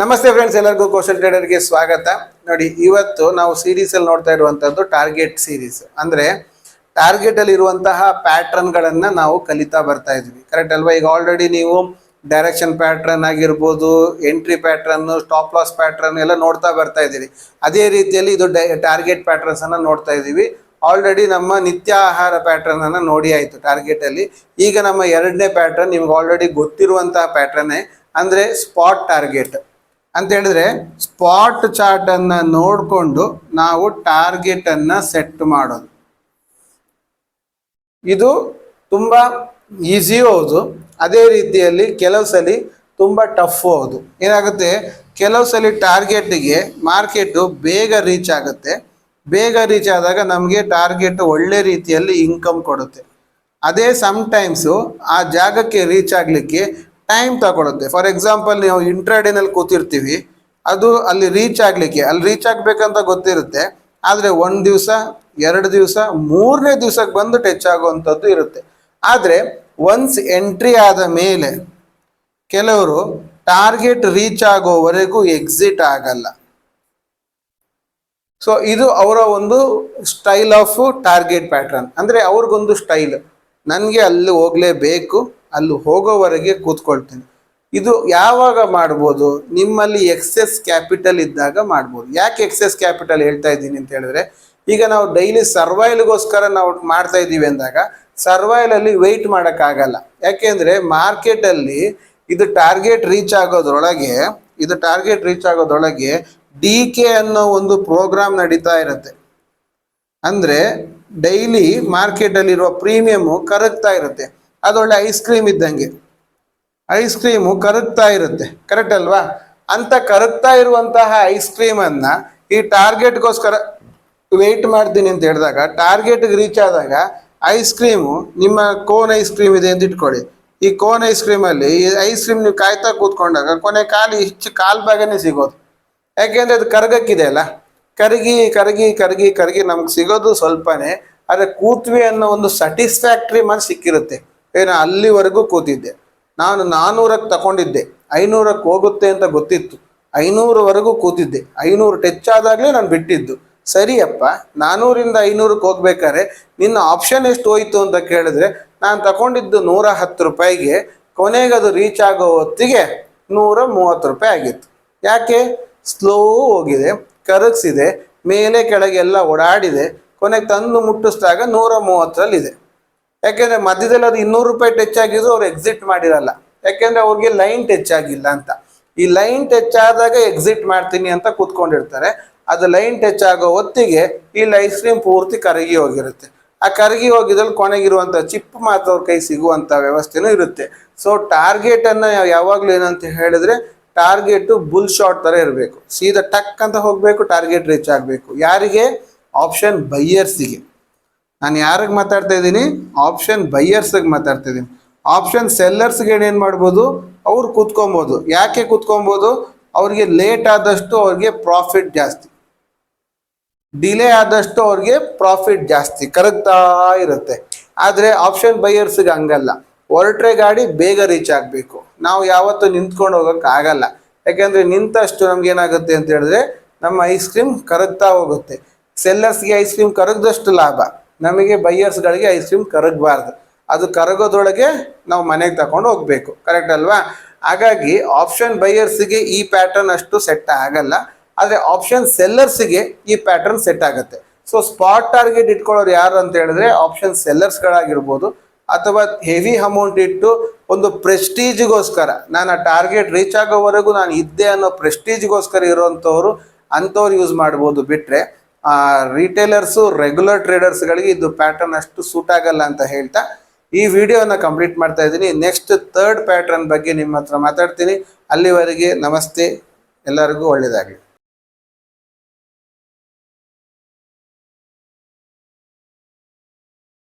ನಮಸ್ತೆ ಫ್ರೆಂಡ್ಸ್ ಎಲ್ಲರಿಗೂ ಕೌಶಲ್ ಟ್ರೇಡರ್ಗೆ ಸ್ವಾಗತ. ನೋಡಿ, ಇವತ್ತು ನಾವು ಸೀರೀಸ್ ಅಲ್ಲಿ ನೋಡ್ತಾ ಇರುವಂತದ್ದು ಟಾರ್ಗೆಟ್ ಸೀರೀಸ್ ಅಂದ್ರೆ ಟಾರ್ಗೆಟ್ ಅಲ್ಲಿ ಇರುವಂತಹ ಪ್ಯಾಟ್ರನ್ ಗಳನ್ನ ನಾವು ಕಲಿತಾ ಬರ್ತಾ ಇದ್ವಿ. ಕರೆಕ್ಟ್ ಅಲ್ವಾ? ಈಗ ಆಲ್ರೆಡಿ ನೀವು ಡೈರೆಕ್ಷನ್ ಪ್ಯಾಟ್ರನ್ ಆಗಿರ್ಬೋದು entry pattern stop loss pattern ಎಲ್ಲ ನೋಡ್ತಾ ಬರ್ತಾ ಇದ್ದೀರಿ. ಅದೇ ರೀತಿಯಲ್ಲಿ ಇದು ಟಾರ್ಗೆಟ್ ಪ್ಯಾಟ್ರನ್ಸ್ ಅನ್ನ ನೋಡ್ತಾ ಇದ್ದೀವಿ. ಆಲ್ರೆಡಿ ನಮ್ಮ ನಿತ್ಯ ಆಹಾರ ಪ್ಯಾಟ್ರನ್ ಅನ್ನ ನೋಡಿ ಆಯ್ತು ಟಾರ್ಗೆಟ್ ಅಲ್ಲಿ. ಈಗ ನಮ್ಮ ಎರಡನೇ ಪ್ಯಾಟ್ರನ್ ನಿಮ್ಗೆ ಆಲ್ರೆಡಿ ಗೊತ್ತಿರುವಂತಹ ಪ್ಯಾಟ್ರನ್ನೇ ಅಂದ್ರೆ ಸ್ಪಾಟ್ ಟಾರ್ಗೆಟ್ ಅಂತ ಹೇಳಿದ್ರೆ ಸ್ಪಾಟ್ ಚಾರ್ಟ್ ಅನ್ನ ನೋಡಿಕೊಂಡು ನಾವು ಟಾರ್ಗೆಟ್ ಅನ್ನ ಸೆಟ್ ಮಾಡೋದು. ಇದು ತುಂಬಾ ಈಸಿ ಹೌದು. ಅದೇ ರೀತಿಯಲ್ಲಿ ಕೆಲವು ಸಲ ತುಂಬ ಟಫ್ ಹೌದು. ಏನಾಗುತ್ತೆ? ಕೆಲವು ಸಲ ಟಾರ್ಗೆಟ್ಗೆ ಮಾರ್ಕೆಟು ಬೇಗ ರೀಚ್ ಆಗುತ್ತೆ. ಬೇಗ ರೀಚ್ ಆದಾಗ ನಮಗೆ ಟಾರ್ಗೆಟ್ ಒಳ್ಳೆ ರೀತಿಯಲ್ಲಿ ಇನ್ಕಮ್ ಕೊಡುತ್ತೆ. ಅದೇ ಟೈಮ್ಸು ಆ ಜಾಗಕ್ಕೆ ರೀಚ್ ಆಗಲಿಕ್ಕೆ ಟೈಮ್ ತಗೊಳುತ್ತೆ. ಫಾರ್ ಎಕ್ಸಾಂಪಲ್ ನೀವು ಇಂಟ್ರಾಡೇನಲ್ಲಿ ಕೂತಿರ್ತೀವಿ, ಅದು ಅಲ್ಲಿ ರೀಚ್ ಆಗಲಿಕ್ಕೆ, ಅಲ್ಲಿ ರೀಚ್ ಆಗಬೇಕಂತ ಗೊತ್ತಿರುತ್ತೆ. ಆದರೆ ಒಂದು ದಿವಸ, ಎರಡು ದಿವಸ, ಮೂರನೇ ದಿವಸಕ್ಕೆ ಬಂದು ಟಚ್ ಆಗುವಂಥದ್ದು ಇರುತ್ತೆ. ಆದರೆ ಒನ್ಸ್ ಎಂಟ್ರಿ ಆದ ಮೇಲೆ ಕೆಲವರು ಟಾರ್ಗೆಟ್ ರೀಚ್ ಆಗೋವರೆಗೂ ಎಕ್ಸಿಟ್ ಆಗಲ್ಲ. ಸೊ ಇದು ಅವರ ಒಂದು ಸ್ಟೈಲ್ ಆಫ್ ಟಾರ್ಗೆಟ್ ಪ್ಯಾಟ್ರನ್ ಅಂದರೆ ಅವ್ರಿಗೊಂದು ಸ್ಟೈಲ್ ನನಗೆ ಅಲ್ಲಿ ಹೋಗಲೇಬೇಕು ಅಲ್ಲಿ ಹೋಗೋವರೆಗೆ ಕೂತ್ಕೊಳ್ತೇನೆ. ಇದು ಯಾವಾಗ ಮಾಡ್ಬೋದು? ನಿಮ್ಮಲ್ಲಿ ಎಕ್ಸೆಸ್ ಕ್ಯಾಪಿಟಲ್ ಇದ್ದಾಗ ಮಾಡ್ಬೋದು. ಯಾಕೆ ಎಕ್ಸೆಸ್ ಕ್ಯಾಪಿಟಲ್ ಹೇಳ್ತಾ ಇದ್ದೀನಿ ಅಂತ ಹೇಳಿದ್ರೆ, ಈಗ ನಾವು ಡೈಲಿ ಸರ್ವೈಲ್ಗೋಸ್ಕರ ನಾವು ಮಾಡ್ತಾ ಇದ್ದೀವಿ ಅಂದಾಗ ಸರ್ವೈಲಲ್ಲಿ ವೆಯ್ಟ್ ಮಾಡೋಕ್ಕಾಗಲ್ಲ. ಯಾಕೆಂದರೆ ಮಾರ್ಕೆಟಲ್ಲಿ ಇದು ಟಾರ್ಗೆಟ್ ರೀಚ್ ಆಗೋದ್ರೊಳಗೆ, ಇದು ಟಾರ್ಗೆಟ್ ರೀಚ್ ಆಗೋದ್ರೊಳಗೆ ಡಿ ಕೆ ಅನ್ನೋ ಒಂದು ಪ್ರೋಗ್ರಾಮ್ ನಡೀತಾ ಇರುತ್ತೆ. ಅಂದರೆ ಡೈಲಿ ಮಾರ್ಕೆಟಲ್ಲಿರುವ ಪ್ರೀಮಿಯಮ್ಮು ಕರಗ್ತಾ ಇರುತ್ತೆ. ಅದೊಳ್ಳೆ ಐಸ್ ಕ್ರೀಮ್ ಇದ್ದಂಗೆ. ಐಸ್ ಕ್ರೀಮು ಕರಗ್ತಾ ಇರುತ್ತೆ. ಕರೆಕ್ಟ್ ಅಲ್ವಾ? ಅಂತ ಕರಗ್ತಾ ಇರುವಂತಹ ಐಸ್ ಕ್ರೀಮನ್ನು ಈ ಟಾರ್ಗೆಟ್ಗೋಸ್ಕರ ವೆಯ್ಟ್ ಮಾಡ್ತೀನಿ ಅಂತ ಹೇಳಿದಾಗ ಟಾರ್ಗೆಟ್ಗೆ ರೀಚ್ ಆದಾಗ ಐಸ್ ಕ್ರೀಮು ನಿಮ್ಮ ಕೋನ್ ಐಸ್ ಕ್ರೀಮ್ ಇದೆ ಅಂತ ಇಟ್ಕೊಳ್ಳಿ. ಈ ಕೋನ್ ಐಸ್ ಕ್ರೀಮಲ್ಲಿ ಈ ಐಸ್ ಕ್ರೀಮ್ ನೀವು ಕಾಯ್ತಾ ಕೂತ್ಕೊಂಡಾಗ ಕೊನೆ ಕಾಲು ಇಷ್ಟು ಕಾಲು ಭಾಗನೇ ಸಿಗೋದು. ಯಾಕೆಂದ್ರೆ ಅದು ಕರಗಕ್ಕಿದೆ ಅಲ್ಲ? ಕರಗಿ ಕರಗಿ ಕರಗಿ ಕರಗಿ ನಮ್ಗೆ ಸಿಗೋದು ಸ್ವಲ್ಪನೇ, ಆದರೆ ಕೂತ್ವಿ ಅನ್ನೋ ಒಂದು ಸ್ಯಾಟಿಸ್ಫ್ಯಾಕ್ಟ್ರಿ ಮನ್ ಸಿಕ್ಕಿರುತ್ತೆ. ಏನು ಅಲ್ಲಿವರೆಗೂ ಕೂತಿದ್ದೆ. ನಾನು ನಾನ್ನೂರಕ್ಕೆ ತಗೊಂಡಿದ್ದೆ ಐನೂರಕ್ಕೆ ಹೋಗುತ್ತೆ ಅಂತ ಗೊತ್ತಿತ್ತು. ಐನೂರವರೆಗೂ ಕೂತಿದ್ದೆ. ಐನೂರು ಟಚ್ ಆದಾಗಲೇ ನಾನು ಬಿಟ್ಟಿದ್ದು. ಸರಿಯಪ್ಪ ನಾನ್ನೂರಿಂದ ಐನೂರಕ್ಕೆ ಹೋಗ್ಬೇಕಾದ್ರೆ ನಿನ್ನ ಆಪ್ಷನ್ ಎಷ್ಟು ಹೋಯ್ತು ಅಂತ ಕೇಳಿದ್ರೆ ನಾನು ತಗೊಂಡಿದ್ದು ನೂರ ಹತ್ತು ರೂಪಾಯಿಗೆ, ಕೊನೆಗೆ ಅದು ರೀಚ್ ಆಗೋ ಹೊತ್ತಿಗೆ ನೂರ ಮೂವತ್ತು ರೂಪಾಯಿ ಆಗಿತ್ತು. ಯಾಕೆ? ಸ್ಲೋ ಹೋಗಿದೆ, ಕರಗಿಸಿದೆ, ಮೇಲೆ ಕೆಳಗೆ ಎಲ್ಲ ಓಡಾಡಿದೆ, ಕೊನೆಗೆ ತಂದು ಮುಟ್ಟಿಸಿದಾಗ ನೂರ ಮೂವತ್ತರಲ್ಲಿದೆ. ಯಾಕೆಂದ್ರೆ ಮಧ್ಯದಲ್ಲಿ ಅದು ಇನ್ನೂರು ರೂಪಾಯಿ ಟಚ್ ಆಗಿದ್ರು ಅವ್ರು ಎಕ್ಸಿಟ್ ಮಾಡಿರಲ್ಲ. ಯಾಕೆಂದ್ರೆ ಅವ್ರಿಗೆ ಲೈನ್ ಟಚ್ ಆಗಿಲ್ಲ ಅಂತ. ಈ ಲೈನ್ ಟಚ್ ಆದಾಗ ಎಕ್ಸಿಟ್ ಮಾಡ್ತೀನಿ ಅಂತ ಕೂತ್ಕೊಂಡಿರ್ತಾರೆ. ಅದು ಲೈನ್ ಟಚ್ ಆಗೋ ಹೊತ್ತಿಗೆ ಈ ಐಸ್ ಕ್ರೀಮ್ ಪೂರ್ತಿ ಕರಗಿ ಹೋಗಿರುತ್ತೆ. ಆ ಕರಗಿ ಹೋಗಿದ್ರಲ್ಲಿ ಕೊನೆಗಿರುವಂಥ ಚಿಪ್ ಮಾತ್ರ ಅವ್ರ ಕೈ ಸಿಗುವಂಥ ವ್ಯವಸ್ಥೆನೂ ಇರುತ್ತೆ. ಸೊ ಟಾರ್ಗೆಟ್ ಅನ್ನ ಯಾವಾಗಲೂ ಏನಂತ ಹೇಳಿದ್ರೆ ಟಾರ್ಗೆಟ್ ಬುಲ್ ಶಾಟ್ ತರ ಇರಬೇಕು. ಸೀದಾ ಟಕ್ ಅಂತ ಹೋಗಬೇಕು ಟಾರ್ಗೆಟ್ ರೀಚ್ ಆಗಬೇಕು. ಯಾರಿಗೆ? ಆಪ್ಷನ್ ಬೈಯರ್ಸಿಗೆ ನಾನು ಯಾರಿಗೆ ಮಾತಾಡ್ತಾ ಇದ್ದೀನಿ? ಆಪ್ಷನ್ ಬೈಯರ್ಸ್ಗೆ ಮಾತಾಡ್ತಾ ಇದ್ದೀನಿ. ಆಪ್ಷನ್ ಸೆಲ್ಲರ್ಸ್ಗೆ ಏನು ಮಾಡ್ಬೋದು? ಅವ್ರು ಕೂತ್ಕೊಬೋದು. ಯಾಕೆ ಕೂತ್ಕೊಬೋದು? ಅವ್ರಿಗೆ ಲೇಟ್ ಆದಷ್ಟು ಅವ್ರಿಗೆ ಪ್ರಾಫಿಟ್ ಜಾಸ್ತಿ. ಡಿಲೇ ಆದಷ್ಟು ಅವ್ರಿಗೆ ಪ್ರಾಫಿಟ್ ಜಾಸ್ತಿ. ಕರಗ್ತಾ ಇರುತ್ತೆ. ಆದರೆ ಆಪ್ಷನ್ ಬೈಯರ್ಸ್ಗೆ ಹಂಗಲ್ಲ. ಹೊರಟ್ರೆ ಗಾಡಿ ಬೇಗ ರೀಚ್ ಆಗಬೇಕು. ನಾವು ಯಾವತ್ತೂ ನಿಂತ್ಕೊಂಡು ಹೋಗೋಕೆ ಆಗಲ್ಲ. ಯಾಕೆಂದರೆ ನಿಂತಷ್ಟು ನಮ್ಗೆ ಏನಾಗುತ್ತೆ ಅಂತ ಹೇಳಿದ್ರೆ ನಮ್ಮ ಐಸ್ ಕ್ರೀಮ್ ಕರಗ್ತಾ ಹೋಗುತ್ತೆ. ಸೆಲ್ಲರ್ಸ್ಗೆ ಐಸ್ ಕ್ರೀಮ್ ಕರಗದಷ್ಟು ಲಾಭ. ನಮಗೆ ಬೈಯರ್ಸ್ಗಳಿಗೆ ಐಸ್ ಕ್ರೀಮ್ ಕರಗಬಾರ್ದು. ಅದು ಕರಗೋದ್ರೊಳಗೆ ನಾವು ಮನೆಗೆ ತಗೊಂಡು ಹೋಗ್ಬೇಕು. ಕರೆಕ್ಟ್ ಅಲ್ವಾ? ಹಾಗಾಗಿ ಆಪ್ಷನ್ ಬೈಯರ್ಸ್ಗೆ ಈ ಪ್ಯಾಟರ್ನ್ ಅಷ್ಟು ಸೆಟ್ ಆಗಲ್ಲ. ಆದರೆ ಆಪ್ಷನ್ ಸೆಲ್ಲರ್ಸ್ಗೆ ಈ ಪ್ಯಾಟರ್ನ್ ಸೆಟ್ ಆಗುತ್ತೆ. ಸೊ ಸ್ಪಾಟ್ ಟಾರ್ಗೆಟ್ ಇಟ್ಕೊಳ್ಳೋರು ಯಾರು ಅಂತ ಹೇಳಿದ್ರೆ ಆಪ್ಷನ್ ಸೆಲ್ಲರ್ಸ್ಗಳಾಗಿರ್ಬೋದು ಅಥವಾ ಹೆವಿ ಅಮೌಂಟ್ ಇಟ್ಟು ಒಂದು ಪ್ರೆಸ್ಟೀಜ್ಗೋಸ್ಕರ ನಾನು ಆ ಟಾರ್ಗೆಟ್ ರೀಚ್ ಆಗೋವರೆಗೂ ನಾನು ಇದ್ದೆ ಅನ್ನೋ ಪ್ರೆಸ್ಟೀಜ್ಗೋಸ್ಕರ ಇರೋವಂಥವ್ರು ಅಂಥವ್ರು ಯೂಸ್ ಮಾಡ್ಬೋದು ಬಿಟ್ಟರೆ ರಿಟೇಲರ್ಸು ರೆಗ್ಯುಲರ್ ಟ್ರೇಡರ್ಸ್ಗಳಿಗೆ ಇದು ಪ್ಯಾಟರ್ನ್ ಅಷ್ಟು ಸೂಟ್ ಆಗಲ್ಲ ಅಂತ ಹೇಳ್ತಾ ಈ ವಿಡಿಯೋನ ಕಂಪ್ಲೀಟ್ ಮಾಡ್ತಾ ಇದ್ದೀನಿ. ನೆಕ್ಸ್ಟ್ ಥರ್ಡ್ ಪ್ಯಾಟರ್ನ್ ಬಗ್ಗೆ ನಿಮ್ಮ ಹತ್ರ ಮಾತಾಡ್ತೀನಿ. ಅಲ್ಲಿವರೆಗೆ ನಮಸ್ತೆ. ಎಲ್ಲರಿಗೂ ಒಳ್ಳೆಯದಾಗಲಿ